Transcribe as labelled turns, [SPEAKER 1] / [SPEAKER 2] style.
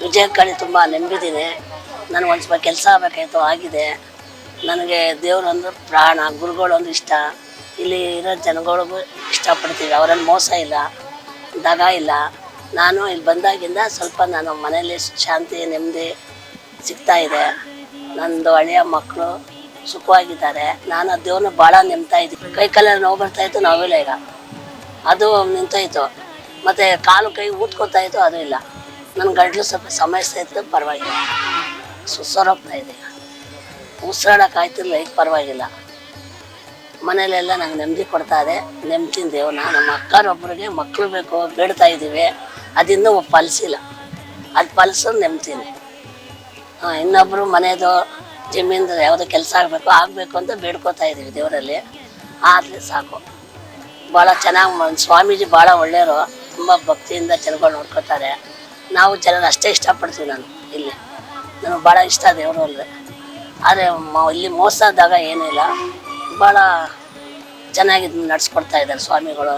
[SPEAKER 1] ವಿಜಯ ಕಡೆ ತುಂಬ ನಂಬಿದ್ದೀನಿ ನನಗೆ ಒಂದು ಸ್ವಲ್ಪ ಕೆಲಸ ಆಗಬೇಕಾಯ್ತು, ಆಗಿದೆ. ನನಗೆ ದೇವ್ರು ಅಂದ್ರೆ ಪ್ರಾಣ ಗುರುಗಳು ಅಂದ್ರೆ ಇಷ್ಟ. ಇಲ್ಲಿ ಇರೋ ಜನಗಳಿಗೂ ಇಷ್ಟಪಡ್ತೀವಿ. ಅವರಲ್ಲಿ ಮೋಸ ಇಲ್ಲ, ದಗ ಇಲ್ಲ. ನಾನು ಇಲ್ಲಿ ಬಂದಾಗಿಂದ ಸ್ವಲ್ಪ ನಾನು ಮನೇಲಿ ಶಾಂತಿ, ನೆಮ್ಮದಿ ಸಿಗ್ತಾ ಇದೆ. ನಂದು ಹಳೆಯ ಮಕ್ಕಳು ಸುಖವಾಗಿದ್ದಾರೆ. ನಾನು ದೇವ್ರನ್ನ ಭಾಳ ನೆಮ್ತಾ ಇದ್ದೀನಿ. ಕೈ ಕಾಲೆಲ್ಲ ನೋವು ಬರ್ತಾ ಇತ್ತು, ನಾವಿಲ್ಲ ಈಗ. ಅದು ನಿಂತೋಯ್ತು. ಮತ್ತು ಕಾಲು ಕೈ ಊದ್ಕೋತಾ ಇತ್ತು, ಅದು ಇಲ್ಲ. ನನ್ನ ಗಂಟ್ಲು ಸ್ವಲ್ಪ ಸಮಸ್ಯೆ ಇತ್ತು, ಪರವಾಗಿಲ್ಲ. ಸುಸ್ಸೋರೋಗ್ತಾ ಇದೆ. ಉಸಿರಾಡಕ್ಕೆ ಉಸಿರಾಡೋಕೆ ಆಯ್ತಿಲ್ಲ ಈಗ ಪರವಾಗಿಲ್ಲ. ಮನೇಲೆಲ್ಲ ನಂಗೆ ನೆಮ್ಮದಿ ಕೊಡ್ತಾ ಇದೆ. ನೆಮ್ಮದಿ ದೇವ್ನ, ನಮ್ಮ ಅಕ್ಕರೊಬ್ಬರಿಗೆ ಮಕ್ಕಳು ಬೇಕು, ಬೇಡ್ತಾ ಇದ್ದೀವಿ. ಅದಿನ್ನೂ ಫಲಿಸಿಲ್ಲ ಅದು ಫಲಿಸೋದು ನೆಮ್ಮದಿನಿ ಇನ್ನೊಬ್ಬರು ಮನೆಯದು ಜಮೀನ್ದು ಯಾವುದೋ ಕೆಲಸ ಆಗಬೇಕು ಆಗಬೇಕು ಅಂತ ಬೇಡ್ಕೋತಾ ಇದ್ದೀವಿ ದೇವರಲ್ಲಿ. ಆದರೆ ಸಾಕು. ಭಾಳ ಚೆನ್ನಾಗಿ ಸ್ವಾಮೀಜಿ ಭಾಳ ಒಳ್ಳೆಯವರು. ತುಂಬ ಭಕ್ತಿಯಿಂದ ಜನಗಳು ನೋಡ್ಕೋತಾರೆ. ನಾವು ಜನರು ಅಷ್ಟೇ ಇಷ್ಟಪಡ್ತೀವಿ ನಾನು, ಇಲ್ಲಿ. ನನಗೆ ಭಾಳ ಇಷ್ಟ ದೇವರು ಅಂದರೆ. ಆದರೆ ಇಲ್ಲಿ ಮೋಸ ಆದಾಗ ಏನೂ ಏನಿಲ್ಲ ಭಾಳ ಚೆನ್ನಾಗಿ ನಡೆಸ್ಕೊಡ್ತಾ ಇದ್ದಾರೆ ಸ್ವಾಮಿಗಳು.